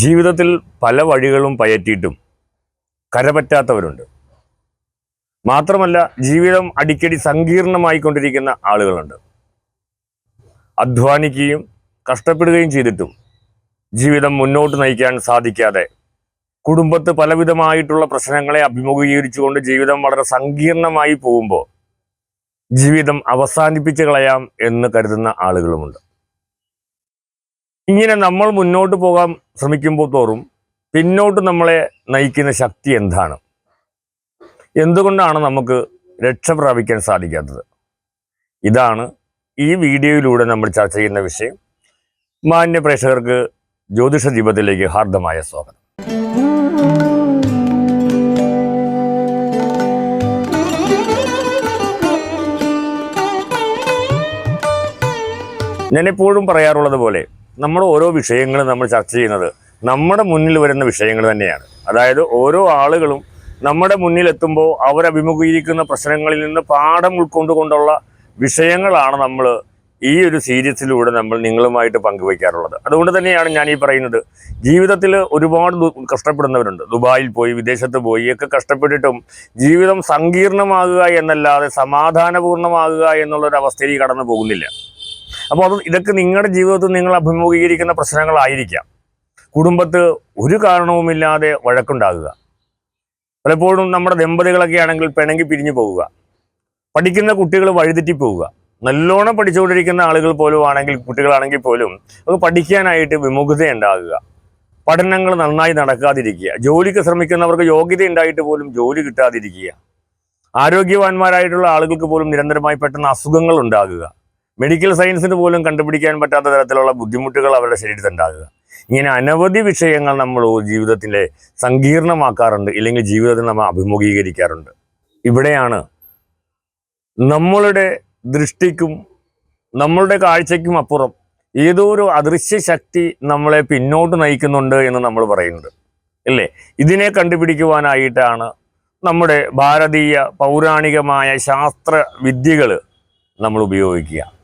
ജീവിതത്തിൽ പല വഴികളും പയറ്റിയിട്ടും കരപറ്റാത്തവരുണ്ട്. മാത്രമല്ല ജീവിതം അടിക്കടി സങ്കീർണമായിക്കൊണ്ടിരിക്കുന്ന ആളുകളുണ്ട്. അധ്വാനിക്കുകയും കഷ്ടപ്പെടുകയും ചെയ്തിട്ടും ജീവിതം മുന്നോട്ട് നയിക്കാൻ സാധിക്കാതെ കുടുംബത്ത് പലവിധമായിട്ടുള്ള പ്രശ്നങ്ങളെ അഭിമുഖീകരിച്ചുകൊണ്ട് ജീവിതം വളരെ സങ്കീർണമായി പോകുമ്പോൾ ജീവിതം അവസാനിപ്പിച്ച് കളയാം എന്ന് കരുതുന്ന ആളുകളുമുണ്ട്. ഇങ്ങനെ നമ്മൾ മുന്നോട്ട് പോകാൻ ശ്രമിക്കുമ്പോൾ തോറും പിന്നോട്ട് നമ്മളെ നയിക്കുന്ന ശക്തി എന്താണ്? എന്തുകൊണ്ടാണ് നമുക്ക് രക്ഷ പ്രാപിക്കാൻ സാധിക്കാത്തത്? ഇതാണ് ഈ വീഡിയോയിലൂടെ നമ്മൾ ചർച്ച ചെയ്യുന്ന വിഷയം. മാന്യ പ്രേക്ഷകർക്ക് ജ്യോതിഷ ദീപത്തിലേക്ക് ഹാർദമായ സ്വാഗതം. ഞാനെപ്പോഴും പറയാറുള്ളത് പോലെ നമ്മൾ ഓരോ വിഷയങ്ങളും നമ്മൾ ചർച്ച ചെയ്യുന്നത് നമ്മുടെ മുന്നിൽ വരുന്ന വിഷയങ്ങൾ തന്നെയാണ്. അതായത് ഓരോ ആളുകളും നമ്മുടെ മുന്നിലെത്തുമ്പോൾ അവരഭിമുഖീകരിക്കുന്ന പ്രശ്നങ്ങളിൽ നിന്ന് പാഠം ഉൾക്കൊണ്ടുകൊണ്ടുള്ള വിഷയങ്ങളാണ് നമ്മൾ ഈ ഒരു സീരീസിലൂടെ നമ്മൾ നിങ്ങളുമായിട്ട് പങ്കുവയ്ക്കാറുള്ളത്. അതുകൊണ്ട് തന്നെയാണ് ഞാൻ ഈ പറയുന്നത്. ജീവിതത്തിൽ ഒരുപാട് കഷ്ടപ്പെടുന്നവരുണ്ട്. ദുബായിൽ പോയി വിദേശത്ത് പോയി ഒക്കെ കഷ്ടപ്പെട്ടിട്ടും ജീവിതം സങ്കീർണമാകുക എന്നല്ലാതെ സമാധാനപൂർണമാകുക എന്നുള്ളൊരു അവസ്ഥയിൽ കടന്നു പോകുന്നില്ല. അപ്പോൾ അത് ഇതൊക്കെ നിങ്ങളുടെ ജീവിതത്തിൽ നിങ്ങൾ അഭിമുഖീകരിക്കുന്ന പ്രശ്നങ്ങളായിരിക്കാം. കുടുംബത്ത് ഒരു കാരണവുമില്ലാതെ വഴക്കുണ്ടാകുക. പലപ്പോഴും നമ്മുടെ ദമ്പതികളൊക്കെ ആണെങ്കിൽ പിണങ്ങി പിരിഞ്ഞു പോവുക പഠിക്കുന്ന കുട്ടികൾ വഴിതെറ്റി പോവുക നല്ലോണം പഠിച്ചുകൊണ്ടിരിക്കുന്ന ആളുകൾ പോലും ആണെങ്കിൽ കുട്ടികളാണെങ്കിൽ പോലും അത് പഠിക്കാനായിട്ട് വിമുഖത ഉണ്ടാകുക. പഠനങ്ങൾ നന്നായി നടക്കാതിരിക്കുക. ജോലിക്ക് ശ്രമിക്കുന്നവർക്ക് യോഗ്യത ഉണ്ടായിട്ട് പോലും ജോലി കിട്ടാതിരിക്കുക. ആരോഗ്യവാന്മാരായിട്ടുള്ള ആളുകൾക്ക് പോലും നിരന്തരമായി പെട്ടെന്ന് അസുഖങ്ങൾ ഉണ്ടാകുക. മെഡിക്കൽ സയൻസിന് പോലും കണ്ടുപിടിക്കാൻ പറ്റാത്ത തരത്തിലുള്ള ബുദ്ധിമുട്ടുകൾ അവരുടെ ശരീരത്തിൽ ഉണ്ടാകുക. ഇങ്ങനെ അനവധി വിഷയങ്ങൾ നമ്മൾ ജീവിതത്തിലെ സങ്കീർണമാക്കാറുണ്ട് ഇല്ലെങ്കിൽ ജീവിതത്തിൽ നമ്മൾ അഭിമുഖീകരിക്കാറുണ്ട്. ഇവിടെയാണ് നമ്മളുടെ ദൃഷ്ടിക്കും നമ്മളുടെ കാഴ്ചയ്ക്കും അപ്പുറം ഏതോ ഒരു അദൃശ്യ ശക്തി നമ്മളെ പിന്നോട്ട് നയിക്കുന്നുണ്ട് എന്ന് നമ്മൾ പറയുന്നത്. അല്ലേ ഇതിനെ കണ്ടുപിടിക്കുവാനായിട്ടാണ് നമ്മുടെ ഭാരതീയ പൗരാണികമായ ശാസ്ത്ര വിദ്യകൾ നമ്മൾ ഉപയോഗിക്കുക.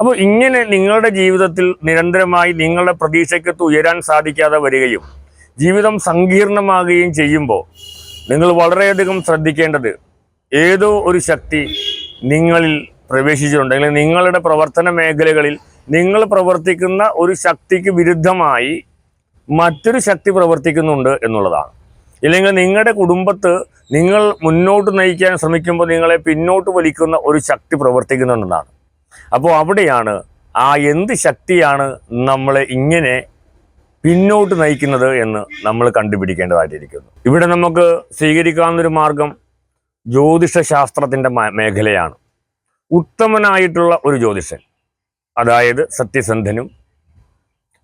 അപ്പോൾ ഇങ്ങനെ നിങ്ങളുടെ ജീവിതത്തിൽ നിരന്തരമായി നിങ്ങളുടെ പ്രതീക്ഷയ്ക്കത്ത് ഉയരാൻ സാധിക്കാതെ വരികയും ജീവിതം സങ്കീർണമാകുകയും ചെയ്യുമ്പോൾ നിങ്ങൾ വളരെയധികം ശ്രദ്ധിക്കേണ്ടത് ഏതോ ഒരു ശക്തി നിങ്ങളിൽ പ്രവേശിച്ചിട്ടുണ്ട്. അല്ലെങ്കിൽ നിങ്ങളുടെ പ്രവർത്തന മേഖലകളിൽ നിങ്ങൾ പ്രവർത്തിക്കുന്ന ഒരു ശക്തിക്ക് വിരുദ്ധമായി മറ്റൊരു ശക്തി പ്രവർത്തിക്കുന്നുണ്ട് എന്നുള്ളതാണ്. ഇല്ലെങ്കിൽ നിങ്ങളുടെ കുടുംബത്ത് നിങ്ങൾ മുന്നോട്ട് നയിക്കാൻ ശ്രമിക്കുമ്പോൾ നിങ്ങളെ പിന്നോട്ട് വലിക്കുന്ന ഒരു ശക്തി പ്രവർത്തിക്കുന്നുണ്ടെന്നാണ്. അപ്പോൾ അവിടെയാണ് ആ എന്ത് ശക്തിയാണ് നമ്മളെ ഇങ്ങനെ പിന്നോട്ട് നയിക്കുന്നത് എന്ന് നമ്മൾ കണ്ടുപിടിക്കേണ്ടതായിട്ടിരിക്കുന്നു. ഇവിടെ നമുക്ക് സ്വീകരിക്കാവുന്നൊരു മാർഗം ജ്യോതിഷ ശാസ്ത്രത്തിന്റെ മേഖലയാണ്. ഉത്തമനായിട്ടുള്ള ഒരു ജ്യോതിഷൻ അതായത് സത്യസന്ധനും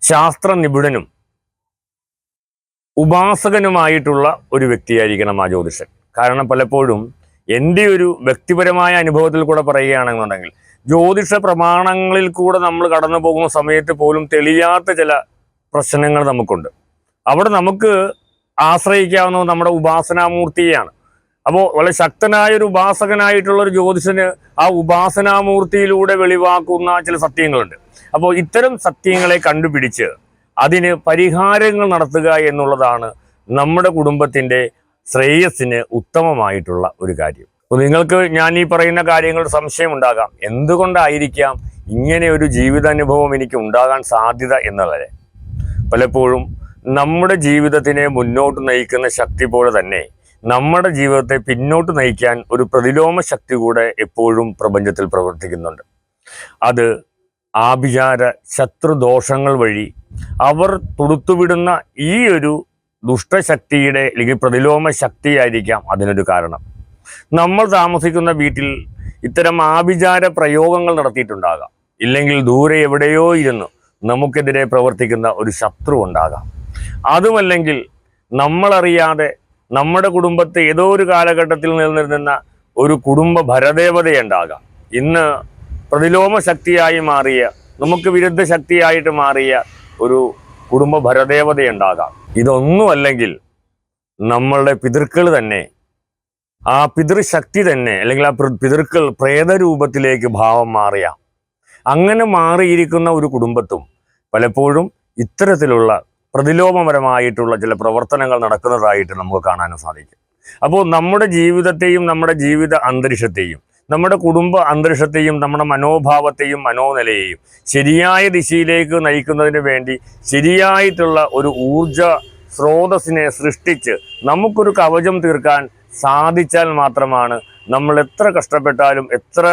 ശാസ്ത്ര നിപുണനും ഉപാസകനുമായിട്ടുള്ള ഒരു വ്യക്തിയായിരിക്കണം ആ ജ്യോതിഷൻ. കാരണം പലപ്പോഴും എന്റെ ഒരു വ്യക്തിപരമായ അനുഭവത്തിൽ കൂടെ പറയുകയാണെന്നുണ്ടെങ്കിൽ ജ്യോതിഷ പ്രമാണങ്ങളിൽ കൂടെ നമ്മൾ കടന്നു പോകുന്ന സമയത്ത് പോലും തെളിയാത്ത ചില പ്രശ്നങ്ങൾ നമുക്കുണ്ട്. അവിടെ നമുക്ക് ആശ്രയിക്കാവുന്നത് നമ്മുടെ ഉപാസനാമൂർത്തിയെയാണ്. അപ്പോൾ വളരെ ശക്തനായ ഒരു ഉപാസകനായിട്ടുള്ള ഒരു ജ്യോതിഷന് ആ ഉപാസനാമൂർത്തിയിലൂടെ വെളിവാക്കുന്ന ചില സത്യങ്ങളുണ്ട്. അപ്പോൾ ഇത്തരം സത്യങ്ങളെ കണ്ടുപിടിച്ച് അതിന് പരിഹാരങ്ങൾ നടത്തുക എന്നുള്ളതാണ് നമ്മുടെ കുടുംബത്തിന്റെ ശ്രേയസ്സിന് ഉത്തമമായിട്ടുള്ള ഒരു കാര്യം. നിങ്ങൾക്ക് ഞാൻ ഈ പറയുന്ന കാര്യങ്ങൾ സംശയം ഉണ്ടാകാം. എന്തുകൊണ്ടായിരിക്കാം ഇങ്ങനെ ഒരു ജീവിതാനുഭവം എനിക്ക് ഉണ്ടാകാൻ സാധ്യത എന്നുള്ളത്? പലപ്പോഴും നമ്മുടെ ജീവിതത്തിനെ മുന്നോട്ട് നയിക്കുന്ന ശക്തി പോലെ തന്നെ നമ്മുടെ ജീവിതത്തെ പിന്നോട്ട് നയിക്കാൻ ഒരു പ്രതിലോമ ശക്തി കൂടെ എപ്പോഴും പ്രപഞ്ചത്തിൽ പ്രവർത്തിക്കുന്നുണ്ട്. അത് ആഭിചാര ശത്രുദോഷങ്ങൾ വഴി അവർ തുടുത്തുവിടുന്ന ഈ ഒരു ദുഷ്ടശക്തിയുടെ അല്ലെങ്കിൽ പ്രതിലോമ ശക്തിയായിരിക്കാം അതിനൊരു കാരണം. നമ്മൾ താമസിക്കുന്ന വീട്ടിൽ ഇത്തരം ആഭിചാര പ്രയോഗങ്ങൾ നടത്തിയിട്ടുണ്ടാകാം. ഇല്ലെങ്കിൽ ദൂരെ എവിടെയോ ഇരുന്ന് നമുക്കെതിരെ പ്രവർത്തിക്കുന്ന ഒരു ശത്രു ഉണ്ടാകാം. അതുമല്ലെങ്കിൽ നമ്മളറിയാതെ നമ്മുടെ കുടുംബത്തെ ഏതോ ഒരു കാലഘട്ടത്തിൽ നിലനിന്നിരുന്ന ഒരു കുടുംബ ഭരദേവതയുണ്ടാകാം. ഇന്ന് പ്രതിലോമ ശക്തിയായി മാറിയ നമുക്ക് വിരുദ്ധ ശക്തിയായിട്ട് മാറിയ ഒരു കുടുംബ ഭരദേവതയുണ്ടാകാം. ഇതൊന്നുമല്ലെങ്കിൽ നമ്മളുടെ പിതൃക്കൾ തന്നെ ആ പിതൃശക്തി തന്നെ അല്ലെങ്കിൽ ആ പിതൃക്കൾ പ്രേതരൂപത്തിലേക്ക് ഭാവം മാറിയ അങ്ങനെ മാറിയിരിക്കുന്ന ഒരു കുടുംബത്തും പലപ്പോഴും ഇത്തരത്തിലുള്ള പ്രതിലോമപരമായിട്ടുള്ള ചില പ്രവർത്തനങ്ങൾ നടക്കുന്നതായിട്ട് നമുക്ക് കാണാനും സാധിക്കും. അപ്പോൾ നമ്മുടെ ജീവിതത്തെയും നമ്മുടെ ജീവിത അന്തരീക്ഷത്തെയും നമ്മുടെ കുടുംബ അന്തരീക്ഷത്തെയും നമ്മുടെ മനോഭാവത്തെയും മനോനിലയെയും ശരിയായ ദിശയിലേക്ക് നയിക്കുന്നതിന് വേണ്ടി ശരിയായിട്ടുള്ള ഒരു ഊർജ സ്രോതസ്സിനെ സൃഷ്ടിച്ച് നമുക്കൊരു കവചം തീർക്കാൻ സാധിച്ചാൽ മാത്രമാണ് നമ്മൾ എത്ര കഷ്ടപ്പെട്ടാലും എത്ര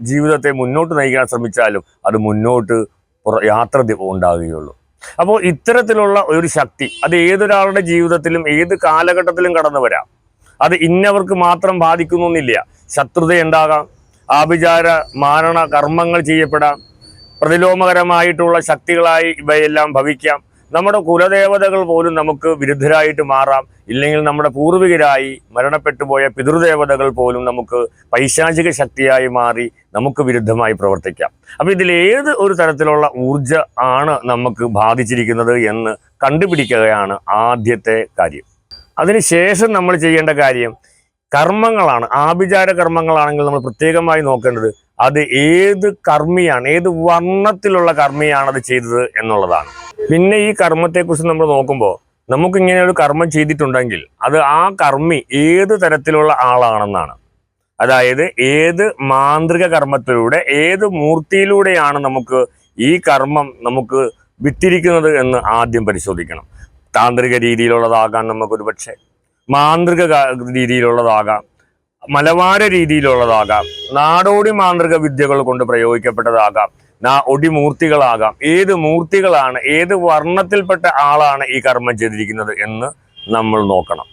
ജീവിതത്തെ മുന്നോട്ട് നയിക്കാൻ ശ്രമിച്ചാലും അത് മുന്നോട്ട് യാത്ര ഉണ്ടാകുകയുള്ളൂ അപ്പോൾ ഇത്തരത്തിലുള്ള ഒരു ശക്തി അത് ഏതൊരാളുടെ ജീവിതത്തിലും ഏത് കാലഘട്ടത്തിലും കടന്നു വരാം. അത് ഇന്നവർക്ക് മാത്രം ബാധിക്കുന്നൊന്നില്ല. ശത്രുത ഉണ്ടാകാം ആഭിചാര മാരണ കർമ്മങ്ങൾ ചെയ്യപ്പെടാം. പ്രതിലോമകരമായിട്ടുള്ള ശക്തികളായി ഇവയെല്ലാം ഭവിക്കാം. നമ്മുടെ കുലദേവതകൾ പോലും നമുക്ക് വിരുദ്ധരായിട്ട് മാറാം. ഇല്ലെങ്കിൽ നമ്മുടെ പൂർവികരായി മരണപ്പെട്ടു പോയ പിതൃദേവതകൾ പോലും നമുക്ക് പൈശാചിക ശക്തിയായി മാറി നമുക്ക് വിരുദ്ധമായി പ്രവർത്തിക്കാം. അപ്പോൾ ഇതിൽ ഏത് ഒരു തരത്തിലുള്ള ഊർജ ആണ് നമുക്ക് ബാധിച്ചിരിക്കുന്നത് എന്ന് കണ്ടുപിടിക്കുകയാണ് ആദ്യത്തെ കാര്യം. അതിനുശേഷം നമ്മൾ ചെയ്യേണ്ട കാര്യം കർമ്മങ്ങളാണ്. ആഭിചാര കർമ്മങ്ങളാണെങ്കിൽ നമ്മൾ പ്രത്യേകമായി നോക്കേണ്ടത് അത് ഏത് കർമ്മിയാണ് ഏത് വർണത്തിലുള്ള കർമ്മിയാണ് അത് ചെയ്തത് എന്നുള്ളതാണ്. പിന്നെ ഈ കർമ്മത്തെക്കുറിച്ച് നമ്മൾ നോക്കുമ്പോൾ നമുക്ക് ഇങ്ങനെ ഒരു കർമ്മം ചെയ്തിട്ടുണ്ടെങ്കിൽ അത് ആ കർമ്മി ഏത് തരത്തിലുള്ള ആളാണെന്നാണ്. അതായത് ഏത് മാന്ത്രിക കർമ്മത്തിലൂടെ ഏത് മൂർത്തിയിലൂടെയാണ് നമുക്ക് ഈ കർമ്മം നമുക്ക് വിട്ടിരിക്കുന്നത് എന്ന് ആദ്യം പരിശോധിക്കണം. താന്ത്രിക രീതിയിലുള്ളതാകാം നമുക്കൊരു പക്ഷേ മാന്ത്രിക രീതിയിലുള്ളതാകാം. മലവാര രീതിയിലുള്ളതാകാം. നാടോടി മാന്ത്രിക വിദ്യകൾ കൊണ്ട് പ്രയോഗിക്കപ്പെട്ടതാകാം. ഒടിമൂർത്തികളാകാം. ഏത് മൂർത്തികളാണ് ഏത് വർണത്തിൽപ്പെട്ട ആളാണ് ഈ കർമ്മം ചെയ്തിരിക്കുന്നത് എന്ന് നമ്മൾ നോക്കണം.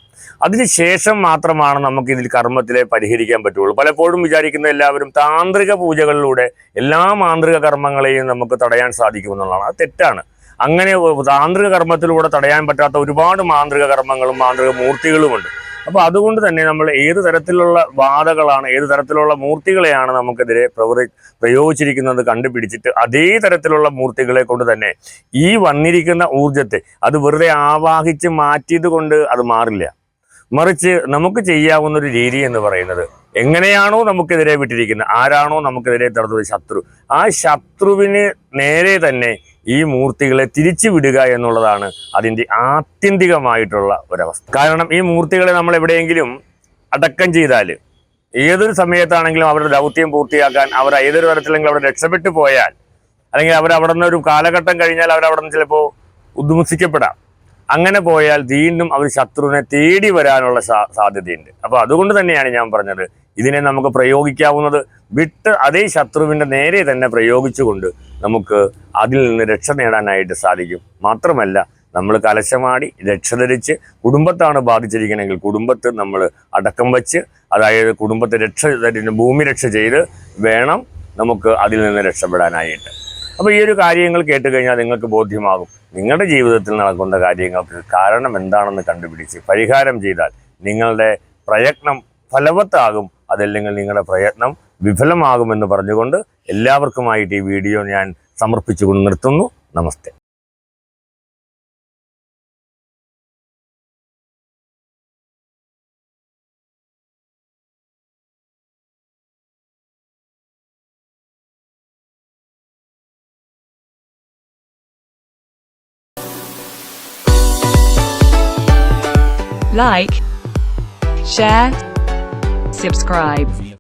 അതിനുശേഷം മാത്രമാണ് നമുക്ക് ഇതിൽ കർമ്മത്തിലെ പരിഹരിക്കാൻ പറ്റുള്ളൂ. പലപ്പോഴും വിചാരിക്കുന്ന എല്ലാവരും താന്ത്രിക പൂജകളിലൂടെ എല്ലാ മാന്ത്രിക കർമ്മങ്ങളെയും നമുക്ക് തടയാൻ സാധിക്കുമെന്നുള്ളതാണ് അത് തെറ്റാണ്. അങ്ങനെ താന്ത്രിക കർമ്മത്തിലൂടെ തടയാൻ പറ്റാത്ത ഒരുപാട് മാന്ത്രിക കർമ്മങ്ങളും മാന്ത്രിക മൂർത്തികളുമുണ്ട്. അപ്പോൾ അതുകൊണ്ട് തന്നെ നമ്മൾ ഏത് തരത്തിലുള്ള വാദകളാണ് ഏത് തരത്തിലുള്ള മൂർത്തികളെയാണ് നമുക്കെതിരെ പ്രവൃത്തി പ്രയോഗിച്ചിരിക്കുന്നത് കണ്ടുപിടിച്ചിട്ട് അതേ തരത്തിലുള്ള മൂർത്തികളെ കൊണ്ട് തന്നെ ഈ വന്നിരിക്കുന്ന ഊർജത്തെ അത് വെറുതെ ആവാഹിച്ച് മാറ്റിയത് കൊണ്ട് അത് മാറില്ല. മറിച്ച് നമുക്ക് ചെയ്യാവുന്ന ഒരു രീതി എന്ന് പറയുന്നത് എങ്ങനെയാണോ നമുക്കെതിരെ വിട്ടിരിക്കുന്നത് ആരാണോ നമുക്കെതിരെ തടഞ്ഞത് ശത്രു. ആ ശത്രുവിന് നേരെ തന്നെ ഈ മൂർത്തികളെ തിരിച്ചു വിടുക എന്നുള്ളതാണ് അതിന്റെ ആത്യന്തികമായിട്ടുള്ള ഒരവസ്ഥ. കാരണം ഈ മൂർത്തികളെ നമ്മൾ എവിടെയെങ്കിലും അടക്കം ചെയ്താൽ ഏതൊരു സമയത്താണെങ്കിലും അവരുടെ ദൗത്യം പൂർത്തിയാക്കാൻ അവർ ഏതൊരു തരത്തിലെങ്കിലും അവിടെ രക്ഷപ്പെട്ടു പോയാൽ അല്ലെങ്കിൽ അവർ അവിടെ ഒരു കാലഘട്ടം കഴിഞ്ഞാൽ അവർ അവിടെ നിന്ന് ചിലപ്പോൾ ഉദ്മസിക്കപ്പെടാം അങ്ങനെ പോയാൽ വീണ്ടും അവർ ശത്രുവിനെ തേടി വരാനുള്ള സാധ്യതയുണ്ട്. അപ്പോൾ അതുകൊണ്ട് തന്നെയാണ് ഞാൻ പറഞ്ഞത് ഇതിനെ നമുക്ക് പ്രയോഗിക്കാവുന്നത് വിട്ട് അതേ ശത്രുവിന്റെ നേരെ തന്നെ പ്രയോഗിച്ചുകൊണ്ട് നമുക്ക് അതിൽ നിന്ന് രക്ഷ നേടാനായിട്ട് സാധിക്കും. മാത്രമല്ല നമ്മൾ കലശമാടി രക്ഷ ധരിച്ച് കുടുംബത്താണ് ബാധിച്ചിരിക്കണമെങ്കിൽ കുടുംബത്ത് നമ്മൾ അടക്കം വച്ച് അതായത് കുടുംബത്തെ രക്ഷ ഭൂമി രക്ഷ ചെയ്ത് വേണം നമുക്ക് അതിൽ നിന്ന് രക്ഷപ്പെടാനായിട്ട്. അപ്പോൾ ഈ ഒരു കാര്യങ്ങൾ കേട്ട് കഴിഞ്ഞാൽ നിങ്ങൾക്ക് ബോധ്യമാകും നിങ്ങളുടെ ജീവിതത്തിൽ നടക്കുന്ന കാര്യങ്ങൾക്ക് കാരണം എന്താണെന്ന് കണ്ടുപിടിച്ച് പരിഹാരം ചെയ്താൽ നിങ്ങളുടെ പ്രയത്നം ഫലവത്താകും അതല്ലെങ്കിൽ നിങ്ങളുടെ പ്രയത്നം വിഫലമാകുമെന്ന് പറഞ്ഞുകൊണ്ട് എല്ലാവർക്കുമായിട്ട് ഈ വീഡിയോ ഞാൻ സമർപ്പിച്ചുകൊണ്ട് നിർത്തുന്നു. നമസ്തേ. Like, share, subscribe.